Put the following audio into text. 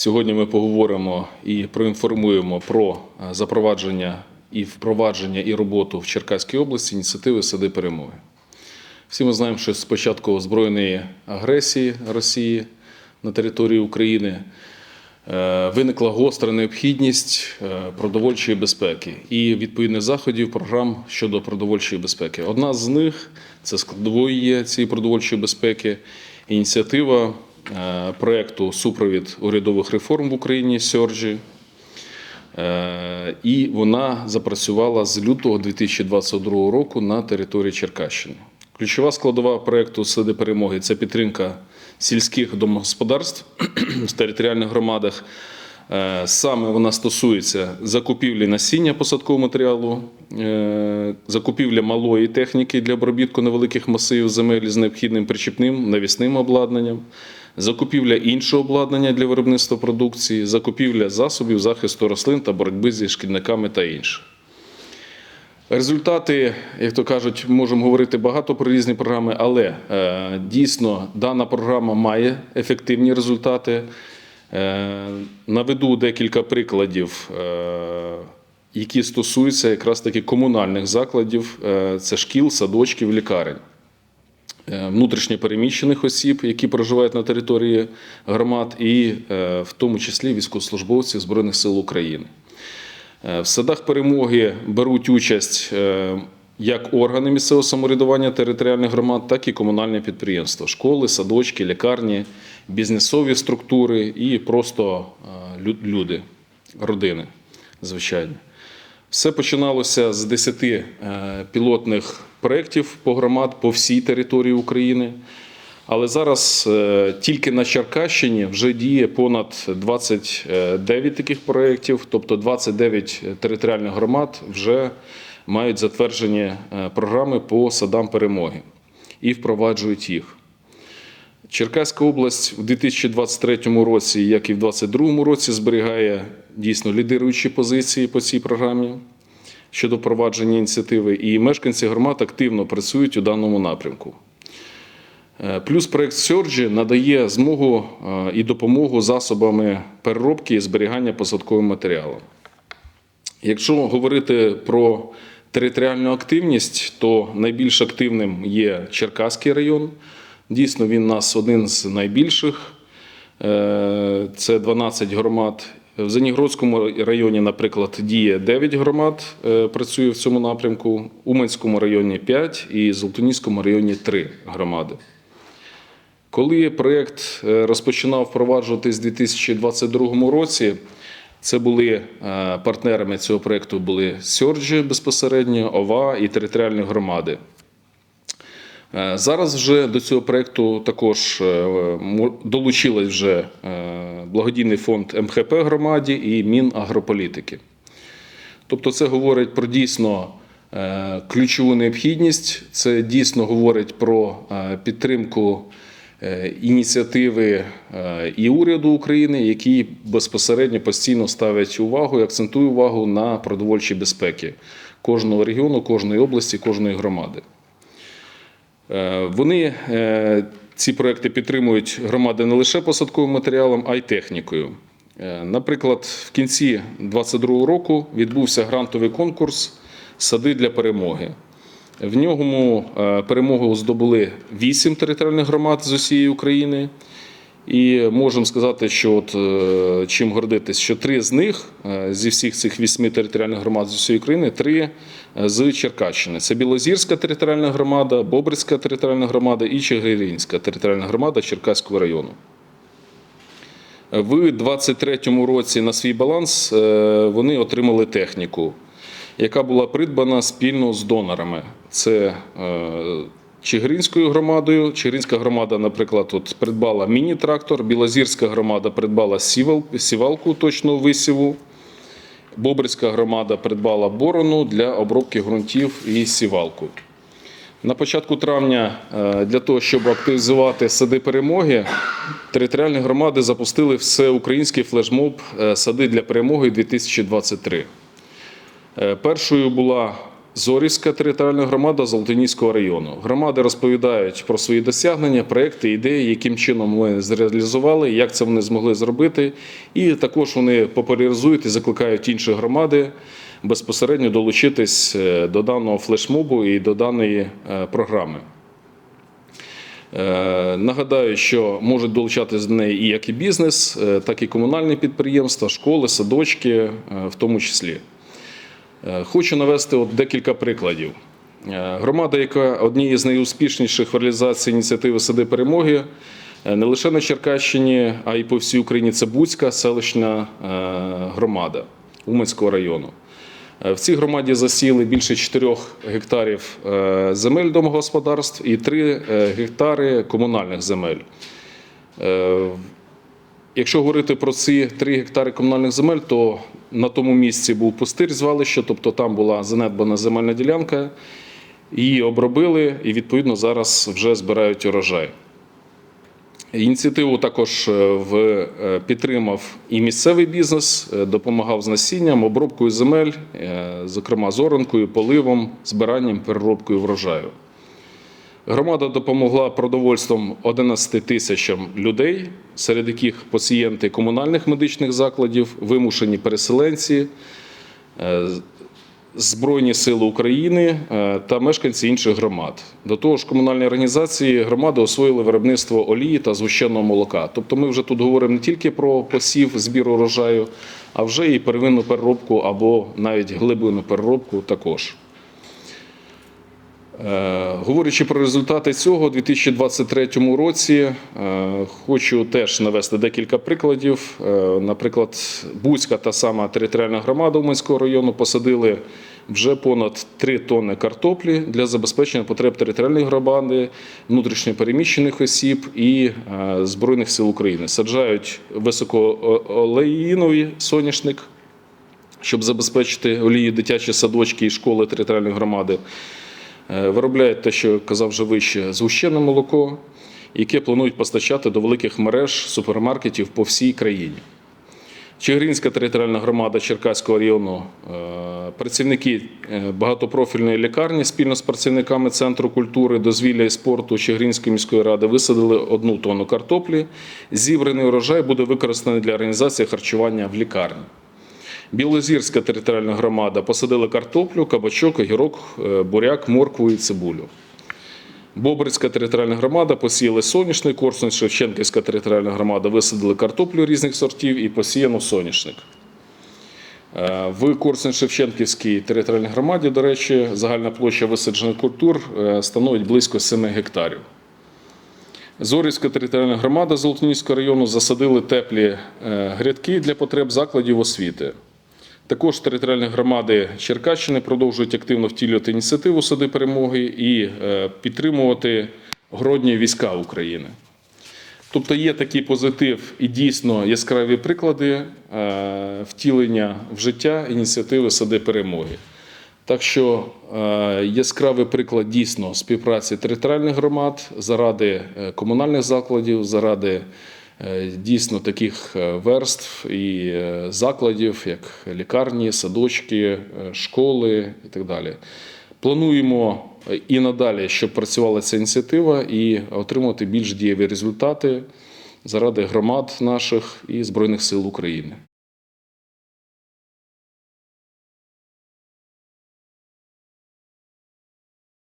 Сьогодні ми поговоримо і проінформуємо про е, запровадження і впровадження і роботу в Черкаській області ініціативи Сади перемоги. Всі ми знаємо, що з початку збройної агресії Росії на території України е, виникла гостра необхідність е, продовольчої безпеки і відповідних заходів програм щодо продовольчої безпеки. Одна з них це складовою є цієї продовольчої безпеки ініціатива е, проекту Супровід урядових реформ в Україні Сьорджі. Е, І вона запрацювала з лютого 2022 року на території Черкащини. Ключова складова проекту Сади перемоги це підтримка сільських домогосподарств в територіальних громадах. Е, Саме вона стосується закупівлі насіння посадкового матеріалу, закупівля малої техніки для обробітку невеликих масивів земель з необхідним причіпним навісним обладнанням, закупівля іншого обладнання для виробництва продукції, закупівля засобів захисту рослин та боротьби зі шкідниками та інше. Результати, як то кажуть, можемо говорити багато про різні програми, але е, дійсно дана програма має ефективні результати. Е, наведу декілька прикладів, е, які стосуються якраз таки комунальних закладів: це шкіл, садочків, лікарень. Е, внутрішньопереміщених осіб, які проживають на території громад, і е, в тому числі військовослужбовців Збройних сил України. Е, В садах перемоги беруть участь як органи місцевого самоврядування територіальних громад, так і комунальні підприємства, школи, садочки, лікарні, бізнесові структури і просто люди, родини, звичайно. Все починалося з 10 е, пілотних проєктів по громад по всій території України. Але зараз е, тільки на Черкащині вже діє понад 29 таких проєктів, тобто 29 територіальних громад вже мають затверджені е, програми по садам перемоги і впроваджують їх. Черкаська область у 2023 році, як і в 2022 році, зберігає дійсно лідируючі позиції по цій програмі щодо впровадження ініціативи, і мешканці громад активно працюють у даному напрямку. Е, Плюс проект Сьорджі надає змогу е, і допомогу засобами переробки і зберігання посадковим матеріалом. Якщо говорити про територіальну активність, то найбільш активним є Черкаський район. Дійсно, він у нас один з найбільших. Е, Це 12 громад. В Зенігородському районі, наприклад, діє 9 громад, е, працює в цьому напрямку. У Уманському районі 5 і Золотоніському районі 3 громади. Коли проєкт е, розпочинав впроваджуватись у 2022 році, це були партнерами цього проєкту були Сьорджі безпосередньо, ОВА і територіальні громади. Е, Зараз вже до цього проєкту також е, долучилась вже е, благодійний фонд МХП громаді і Мінагрополітики. Тобто, це говорить про дійсно ключову необхідність. Це дійсно говорить про підтримку ініціативи і уряду України, які безпосередньо постійно ставлять увагу і акцентує увагу на продовольчій безпеці кожного регіону, кожної області, кожної громади. Е, Вони е, ці проекти підтримують громади не лише посадковим матеріалом, а й технікою. Е, Наприклад, в кінці 2022 року відбувся грантовий конкурс Сади для перемоги. В ньому перемогу здобули вісім територіальних громад з усієї України. І можемо сказати, що от, е, чим гордитись, що три з них е, зі всіх цих вісьми територіальних громад з усієї України, три е, з Черкащини. Це Білозірська територіальна громада, Бобрицька територіальна громада і Чигиринська територіальна громада Черкаського району. В 2023 році на свій баланс вони отримали техніку, яка була придбана спільно з донорами. Це Чигиринською громадою. Чигиринська громада, наприклад, от придбала міні-трактор, Білозірська громада придбала сівал, сівалку точного висіву. Бобрицька громада придбала борону для обробки ґрунтів і сівалку. На початку травня е, для того, щоб активізувати сади перемоги, територіальні громади запустили всеукраїнський флешмоб е, Сади для перемоги 2023. Е, Першою була Зорівська територіальна громада Золотоніського району. Громади розповідають про свої досягнення, проекти, ідеї, яким чином ми зреалізували, як це вони змогли зробити. І також вони популяризують і закликають інші громади безпосередньо долучитись е, до даного флешмобу і до даної е, програми. Е, Нагадаю, що можуть долучатися до неї і як і бізнес, так і комунальні підприємства, школи, садочки, в тому числі. Е, Хочу навести от декілька прикладів. Е, Громада, яка однією з найуспішніших в реалізації ініціативи Сади перемоги, е, не лише на Черкащині, а й по всій Україні, це Буцька селищна громада Уманського району. В цій громаді засіли більше 4 гектарів земель домогосподарств і 3 гектари комунальних земель. Якщо говорити про ці 3 гектари комунальних земель, то на тому місці був пустир звалище, тобто там була занедбана земельна ділянка. Її обробили і відповідно зараз вже збирають урожай. Ініціативу також е, в, е, підтримав і місцевий бізнес, е, допомагав з насінням, обробкою земель, зокрема з оранкою, поливом, збиранням, переробкою врожаю. Громада допомогла продовольством 11 тисячам людей, серед яких пацієнти комунальних медичних закладів, вимушені переселенці, е, Збройні сили України е, та мешканці інших громад. До того ж, комунальні організації громади освоїли виробництво олії та згущеного молока. Тобто ми вже тут говоримо не тільки про посів, збір урожаю, а вже і первинну переробку або навіть глибинну переробку також. Е, Говорячи про результати цього, у 2023 році е, хочу теж навести декілька прикладів. Е, Наприклад, Буцька та сама територіальна громада Уманського району посадили вже понад 3 тонни картоплі для забезпечення потреб територіальної громади, внутрішньопереміщених осіб і Збройних сил України. Саджають високоолеїновий соняшник, щоб забезпечити олії дитячі садочки і школи територіальної громади. Е, Виробляють те, що казав вже вище, згущене молоко, яке планують постачати до великих мереж супермаркетів по всій країні. Чигиринська територіальна громада Черкаського району, е, працівники е, багатопрофільної лікарні спільно з працівниками Центру культури, дозвілля і спорту Чигиринської міської ради висадили одну тонну картоплі. Зібраний урожай буде використаний для організації харчування в лікарні. Білозірська територіальна громада посадила картоплю, кабачок, огірок, е, буряк, моркву і цибулю. Бобрицька територіальна громада посіяли соняшник, Корсунь Шевченківська територіальна громада висадили картоплю різних сортів і посіяно соняшник. Е, В корсунь шевченківській територіальній громаді, до речі, загальна площа висаджених культур е, становить близько 7 гектарів. Зорівська територіальна громада Золотоніського району засадили теплі грядки для потреб закладів освіти. Також територіальні громади Черкащини продовжують активно втілювати ініціативу Сади перемоги і е, підтримувати гродні війська України. Тобто є такий позитив і дійсно яскраві приклади е, втілення в життя ініціативи Сади перемоги. Так що е, яскравий приклад дійсно співпраці територіальних громад заради комунальних закладів, заради дійсно таких е, верств і е, закладів, як лікарні, садочки, е, школи і так далі. Плануємо е, і надалі, щоб працювала ця ініціатива, і отримати більш дієві результати заради громад наших і Збройних сил України.